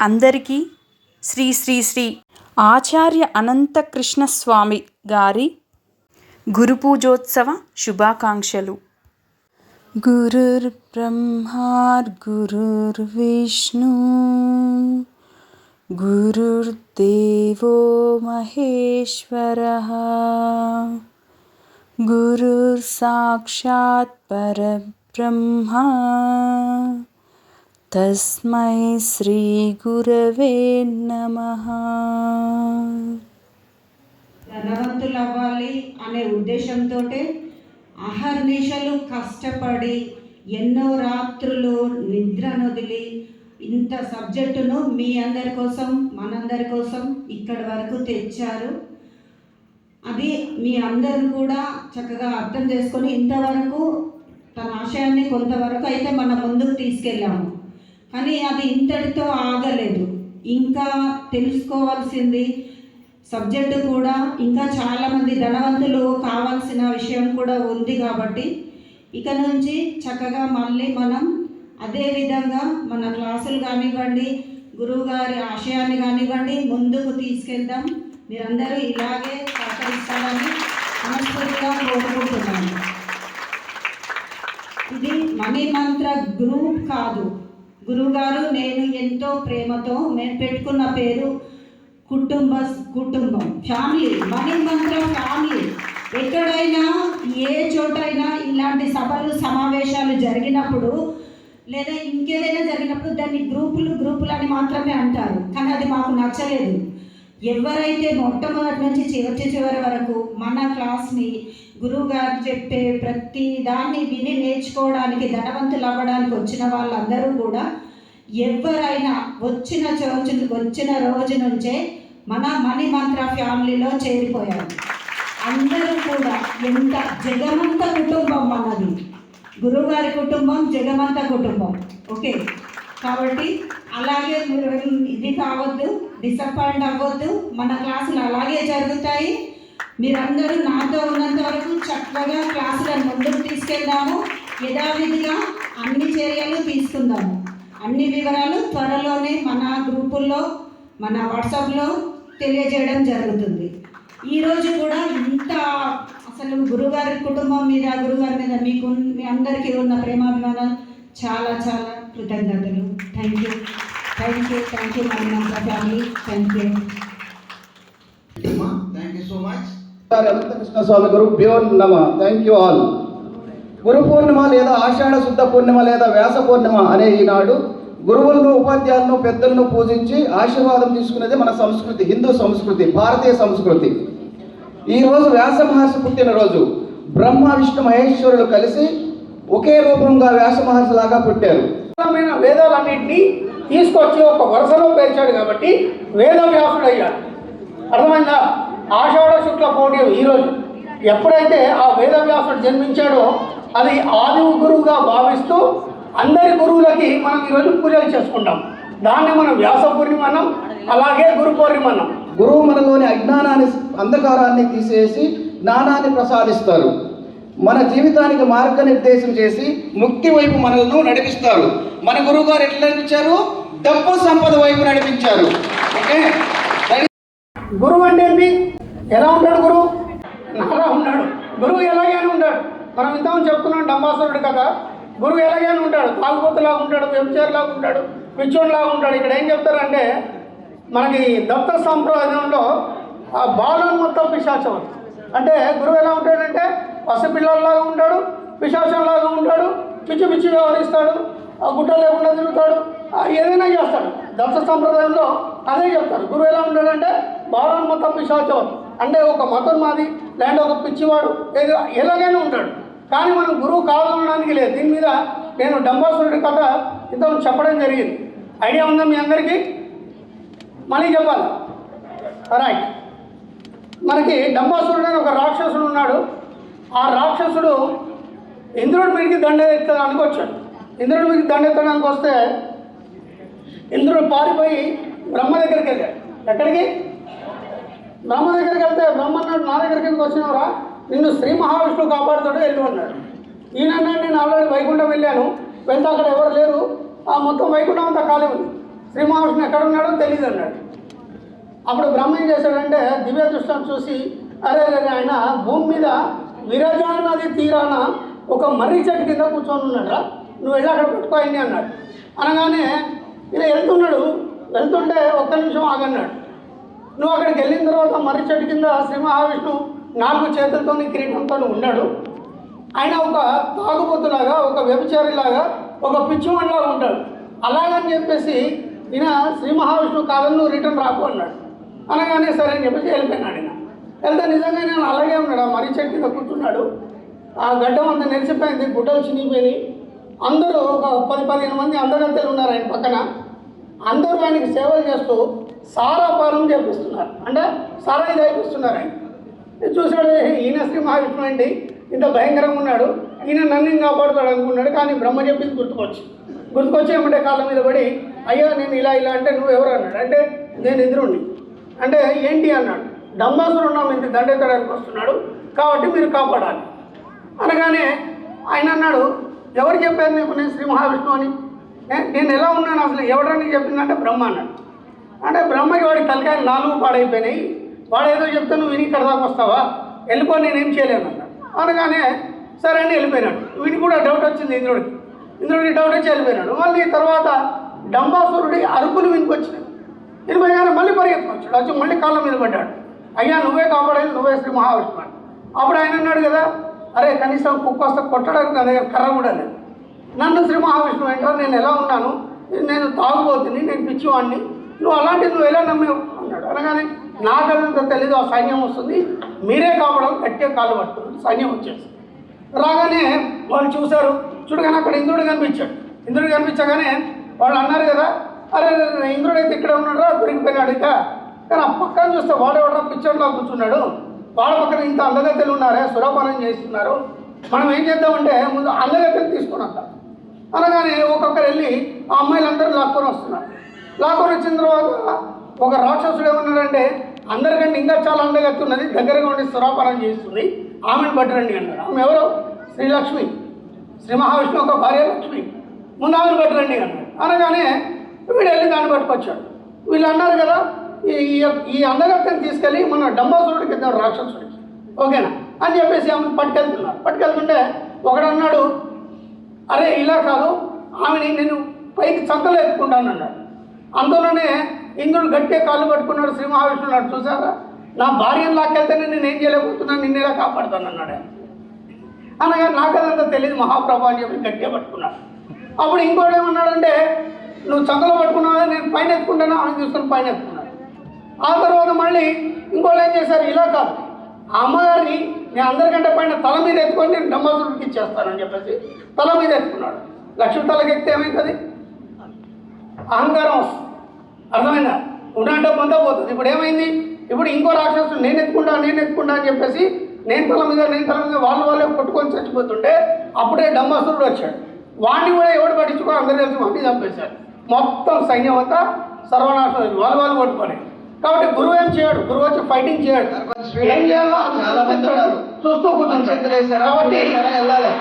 అందరికీ శ్రీ శ్రీ శ్రీ ఆచార్య అనంత కృష్ణస్వామి గారి గురు పూజోత్సవ శుభాకాంక్షలు. గురుర్ బ్రహ్మార్ గురుర్విష్ణు గురుర్దేవో మహేశ్వర గురుర్ సాక్షాత్ పరబ్రహ్మ. తస్మై శ్రీ గురవే నమ ధనవంతులు అవ్వాలి అనే ఉద్దేశంతో అహర్నిశలు కష్టపడి ఎన్నో రాత్రులు నిద్ర నొదిలి ఇంత సబ్జెక్టును మీ అందరి కోసం మనందరి కోసం ఇక్కడి వరకు తెచ్చారు. అది మీ అందరూ కూడా చక్కగా అర్థం చేసుకొని ఇంతవరకు తన ఆశయాన్ని కొంతవరకు అయితే మన ముందుకు తీసుకెళ్ళాము. కానీ అది ఇంతటితో ఆగలేదు. ఇంకా తెలుసుకోవాల్సింది సబ్జెక్టు కూడా ఇంకా చాలామంది ధనవంతులు కావాల్సిన విషయం కూడా ఉంది కాబట్టి ఇక నుంచి చక్కగా మళ్ళీ మనం అదే విధంగా మన క్లాసులు కానివ్వండి గురువు గారి ఆశయాన్ని కానివ్వండి ముందుకు తీసుకెళ్దాం. మీరందరూ ఇలాగే సహకరిస్తారని మనస్ఫూర్తిగా కోరుకుంటున్నాను. ఇది మనీ మంత్ర గ్రూప్ కాదు. గురువుగారు నేను ఎంతో ప్రేమతో మేము పెట్టుకున్న పేరు కుటుంబ కుటుంబం. Family money family. ఎక్కడైనా ఏ చోటైనా ఇలాంటి సభలు సమావేశాలు జరిగినప్పుడు లేదా ఇంకేదైనా జరిగినప్పుడు దాన్ని గ్రూపులు గ్రూపులు అని మాత్రమే అంటారు. కానీ అది మాకు నచ్చలేదు. ఎవరైతే మొట్టమొదటి నుంచి చివరి చివరి వరకు మన క్లాస్ని గురువు గారు చెప్పే ప్రతి దాన్ని విని నేర్చుకోవడానికి ధనవంతులు అవ్వడానికి వచ్చిన వాళ్ళందరూ కూడా ఎవరైనా వచ్చిన రోజు వచ్చిన రోజు నుంచే మన మణి మంత్ర ఫ్యామిలీలో చేరిపోయారు. అందరూ కూడా ఎంత జగమంత కుటుంబం మనది గురువుగారి కుటుంబం జగమంత కుటుంబం. ఓకే? కాబట్టి అలాగే ఇది కావద్దు డిసప్పాయింట్ అవ్వద్దు. మన క్లాసులు అలాగే జరుగుతాయి. మీరందరూ నాతో ఉన్నంత వరకు చక్కగా క్లాసులను ముందుకు తీసుకెళ్దాము. యథావిధిగా అన్ని చర్యలు తీసుకుందాము. అన్ని వివరాలు త్వరలోనే మన గ్రూపుల్లో మన వాట్సాప్లో తెలియజేయడం జరుగుతుంది. ఈరోజు కూడా ఇంత అసలు గురుగారి కుటుంబం మీద గురుగారి మీద మీకు మీ అందరికీ ఉన్న ప్రేమాభిమానాలు చాలా చాలా కృతజ్ఞతలు. Thank you thank you thank you Manimantra family thank you thank you so much Anantakrishna Swami గురుభ్యో నమ. Thank you all Guru Purnima లేదా ఆషాఢ శుద్ధ పూర్ణిమ లేదా వ్యాస పూర్ణిమ అనే ఈనాడు గురువులను ఉపాధ్యాయులను పెద్దలను పూజించి ఆశీర్వాదం తీసుకునేది మన సంస్కృతి హిందూ సంస్కృతి భారతీయ సంస్కృతి. ఈరోజు వ్యాస మహర్షి పుట్టినరోజు. బ్రహ్మ విష్ణు మహేశ్వరులు కలిసి ఒకే రూపంగా వ్యాస మహర్షి లాగా పుట్టారు. వేదాలన్నింటినీ తీసుకొచ్చి ఒక వరుసలో పేర్చాడు కాబట్టి వేద వ్యాసుడు అయ్యాడు అర్థమైందా? ఆషాఢ శుక్ల పోటీ ఈరోజు ఎప్పుడైతే ఆ వేద వ్యాసుడు జన్మించాడో అది ఆది గురువుగా భావిస్తూ అందరి గురువులకి మనం ఈరోజు పూజలు చేసుకుంటాం. దాన్ని మనం వ్యాస పూర్ణిమ అన్నాం అలాగే గురు పౌర్ణిమ అన్నాం. గురువు మనలోని అజ్ఞానాన్ని అంధకారాన్ని తీసేసి జ్ఞానాన్ని ప్రసాదిస్తారు. మన జీవితానికి మార్గనిర్దేశం చేసి ముక్తి వైపు మనల్ని నడిపిస్తారు. మన గురువు గారు ఎట్లా నడిపించారు? డబ్బు సంపద వైపు నడిపించారు. ఓకే? గురువు అంటే ఎలా ఉంటాడు గురువు నాలా ఉన్నాడు. గురువు ఎలాగైనా ఉంటాడు. మనం ఇంతకుముందు చెప్తున్నాం డంబాసురుడు కదా. గురువు ఎలాగైనా ఉంటాడు. తాగుబోతులాగా ఉంటాడు వ్యభిచారులాగా ఉంటాడు పిచ్చోడిలాగా ఉంటాడు. ఇక్కడ ఏం చెప్తారంటే మనకి దత్త సంప్రదాయంలో ఆ బాలోన్మత్తం పిశాచం అంటే గురువు ఎలా ఉంటాడంటే పసిపిల్లల్లాగా ఉంటాడు పిశాచంలాగా ఉంటాడు పిచ్చి పిచ్చి వ్యవహరిస్తాడు ఆ గుట్ట లేకుండా తిరుగుతాడు ఆ ఏదైనా చేస్తాడు. దత్త సంప్రదాయంలో అదే చెప్తారు. గురువు ఎలా ఉంటాడంటే బాలోన్మత్తం పిశాచం అంటే ఒక మతం మాది లేదంటే ఒక పిచ్చివాడు ఏదో ఎలాగైనా ఉంటాడు. కానీ మనం గురువు కావాలనడానికి లేదు. దీని మీద నేను డంబాసురుడి కథ ఇంత చెప్పడం జరిగింది. ఐడియా ఉందా మీ అందరికీ? మళ్ళీ చెప్పాలి? రైట్ మనకి డంబాసురుడు అని ఒక రాక్షసుడు ఉన్నాడు. ఆ రాక్షసుడు ఇంద్రుడి మీదకి దండ ఎత్తడానికి వచ్చాడు. ఇంద్రుడి మీదకి దండ ఎత్తడానికి వస్తే ఇంద్రుడు పారిపోయి బ్రహ్మ దగ్గరికి వెళ్ళాడు. ఎక్కడికి? బ్రహ్మ దగ్గరికి వెళ్తే బ్రహ్మ అన్నాడు నా దగ్గరికి ఎందుకు వచ్చినావురా? నిన్ను శ్రీ మహావిష్ణువు కాపాడుతాడు వెళ్ళి అన్నాడు. ఈయనన్నాడు నేను ఆల్రెడీ వైకుంఠం వెళ్ళాను. వెళ్తే అక్కడ ఎవరు లేరు. ఆ మొత్తం వైకుంఠం అంతా ఖాళీ ఉంది. శ్రీ మహావిష్ణువు ఎక్కడ ఉన్నాడో తెలియదు అన్నాడు. అప్పుడు బ్రహ్మ ఏం చేశాడంటే దివ్య దృష్టం చూసి అరే అరే ఆయన భూమి మీద విరజా నది తీరాన ఒక మర్రి చెట్టు కింద కూర్చొని ఉన్నాడు నువ్వు వెళ్ళి అక్కడ పెట్టుకోయండి అన్నాడు. అనగానే ఇలా వెళ్తున్నాడు. వెళ్తుంటే ఒక్క నిమిషం ఆగన్నాడు. నువ్వు అక్కడికి వెళ్ళిన తర్వాత మర్రి చెట్టు కింద శ్రీ మహావిష్ణువు నాలుగు చేతులతో కిరీటంతో ఉన్నాడు. ఆయన ఒక తాగుబోతులాగా ఒక వ్యభిచారిలాగా ఒక పిచ్చివాడిలాగా ఉంటాడు. అలాగని చెప్పేసి ఈయన శ్రీ మహావిష్ణువు కాదని నువ్వు రిటర్న్ రాకు అన్నాడు. అనగానే సరే అని చెప్పేసి వెళ్ళిపోయినాడు ఆయన వెళ్తే నిజంగా నేను అలాగే ఉన్నాడు. ఆ మర్రి చెట్టు కింద కూర్చున్నాడు. ఆ గడ్డం అంతా నెరిసిపోయింది గుడ్డలు చినిగిపోయినాయి. అందరూ ఒక పది పదిహేను మంది అందగత్తెలు ఉన్నారు ఆయన పక్కన. అందరూ ఆయనకి సేవలు చేస్తూ సారాపానం చేపిస్తున్నారు అంటే సారాయి దాయిపిస్తున్నారు ఆయన. చూశాడు ఈయన శ్రీ మహావిష్ణువు అండి ఇంత భయంకరంగా ఉన్నాడు. ఈయన నన్ను కాపాడుతాడు అనుకున్నాడు కానీ బ్రహ్మ చెప్పింది గుర్తుకొచ్చి. గుర్తుకొచ్చి ఏమంటే కాళ్ళ మీద పడి అయ్యా నేను ఇలా ఇలా అంటే నువ్వు ఎవరు? అన్నాడు. అంటే నేను ఇంద్రుణ్ణి. అంటే ఏంటి అన్నాడు. డంబాసురు ఉన్నాం ఇంత దండెత్తడానికి వస్తున్నాడు కాబట్టి మీరు కాపాడాలి. అనగానే ఆయన అన్నాడు ఎవరు చెప్పారు నీకు నేను శ్రీ మహావిష్ణువు అని? నేను ఎలా ఉన్నాను అసలు? ఎవడని చెప్పిందంటే బ్రహ్మ అన్నాడు. అంటే బ్రహ్మకి వాడి తలకాయలు నాలుగు పాడైపోయినాయి. వాడు ఏదో చెప్తే నువ్వు విని ఇక్కడ దాకా వస్తావా? వెళ్ళిపో నేనేం చేయలేను అనగానే సరే అని వెళ్ళిపోయినాడు. వీడికి కూడా డౌట్ వచ్చింది ఇంద్రుడికి. ఇంద్రుడికి డౌట్ వచ్చి వెళ్ళిపోయినాడు. మళ్ళీ తర్వాత డంబాసురుడి అరుపులు వినికొచ్చినాయి వెళ్ళిపోయాగానే మళ్ళీ పరిగెత్తుకొచ్చాడు. వచ్చి మళ్ళీ కాళ్ళ మీద పడ్డాడు. అయ్యా నువ్వే కాపాడాలి నువ్వే శ్రీ మహావిష్ణువు అప్పుడు ఆయన అన్నాడు కదా అరే కనీసం కుక్క వస్తే కొట్టడానికి నా దగ్గర కర్ర కూడా లేదు. నన్ను శ్రీ మహావిష్ణువు ఏంటో నేను ఎలా ఉన్నాను? నేను తాగుబోతుని నేను పిచ్చివాడిని నువ్వు అలాంటి నువ్వు ఎలా నమ్మేవు? అన్నాడు అనగానే నాకంత తెలీదు ఆ సైన్యం వస్తుంది. మీరే కావడం గట్టిగా కాళ్ళు పట్టుకున్నాడు సైన్యం వచ్చేసి రాగానే వాళ్ళు చూశారు. చూడగానే అక్కడ ఇంద్రుడు కనిపించాడు. ఇంద్రుడు కనిపించగానే వాళ్ళు అన్నారు కదా అరే ఇంద్రుడు అయితే ఇక్కడ ఉన్నాడా దొరికిపోయినాడు ఇక. కానీ ఆ పక్కన చూస్తే వాడెవడో పిచ్చోడ్లా కూర్చున్నాడు. వాళ్ళ పక్కన ఇంత అందగత్తెలు ఉన్నారే సురాపానం చేస్తున్నారు. మనం ఏం చేద్దామంటే ముందు అందగత్తెలు తీసుకున్నాం అనగానే ఒక్కొక్కరు వెళ్ళి ఆ అమ్మాయిలందరూ లాక్కొని వస్తున్నారు. లాక్కొని వచ్చిన తర్వాత ఒక రాక్షసుడు ఏమన్నాడంటే అందరికంటే ఇంకా చాలా అండగా ఉన్నది దగ్గరగా ఉండి సురాపానం చేస్తుంది. ఆమెను పట్టరండి అన్నాడు. ఆమె ఎవరు? శ్రీలక్ష్మి శ్రీ మహావిష్ణు ఒక భార్య లక్ష్మి. ముందు ఆమెను పట్టరండి అన్నాడు. అనగానే వీడు వెళ్ళి దాన్ని పట్టుకొచ్చాడు. వీళ్ళు అన్నారు కదా ఈ ఈ- అందగత్తెని తీసుకెళ్ళి మన డంబాసురుడికి ఇద్దాం రాక్షసుడికి. ఓకేనా? అని చెప్పేసి ఆమెను పట్టుకెళ్తున్నారు. పట్టుకెళ్తుంటే ఒకడు అన్నాడు అరే ఇలా కాదు. ఆమెని నేను పైకి చంకలు ఎత్తుకుంటాను అన్నాడు. అందులోనే ఇంద్రుడు గట్టిగా కాళ్ళు పట్టుకున్నాడు శ్రీ మహావిష్ణువు అన్నాడు చూసారా నా భార్యను లాక్కెళ్తేనే నేను ఏం చేయలేకపోతున్నాను నిన్ను ఎలా కాపాడుతాను అన్నాడు అనగా నాకు అదంతా తెలియదు మహాప్రభు అని చెప్పి గట్టిగా పట్టుకున్నాడు. అప్పుడు ఇంకోటి ఏమన్నాడంటే నువ్వు చంకలో పట్టుకున్నావు? నేను పైన ఎత్తుకుంటాను? ఆమె చూసుకొని పైన ఎత్తుకున్నాడు. ఆ తర్వాత మళ్ళీ ఇంకోళ్ళు ఏం చేశారు? ఇలా కాదు అమ్మగారిని నేను అందరికంటే పైన తల మీద ఎత్తుకొని నేను డమ్మసుడికి ఇచ్చేస్తానని చెప్పేసి తల మీద ఎత్తుకున్నాడు. లక్ష్మి తలకి ఎత్తే ఏమవుతుంది అహంకారం వస్తుంది. అర్థమైందా? ఉన్న డబ్బంతా పోతుంది. ఇప్పుడు ఏమైంది? ఇప్పుడు ఇంకో రాక్షసుడు నేను ఎత్తుకుంటా నేను ఎత్తుకుంటా అని చెప్పేసి నేను తల మీద నేను తల మీద వాళ్ళు వాళ్ళే కొట్టుకొని చచ్చిపోతుంటే అప్పుడే డమ్మసురుడు వచ్చాడు. వాడిని కూడా ఎవడు పట్టించుకో అందరూ తెలిసి వాడిని చంపేశాడు మొత్తం సైన్యం అంతా సర్వనాశనం. వాళ్ళు వాళ్ళు కొట్టుకొని. కాబట్టి గురువు ఏం చేయడు? గురువు వచ్చి ఫైటింగ్ చేయడు. ఏం చేయాలో చాలా. చూస్తూ వేసారా? కాబట్టి? వెళ్ళాలి.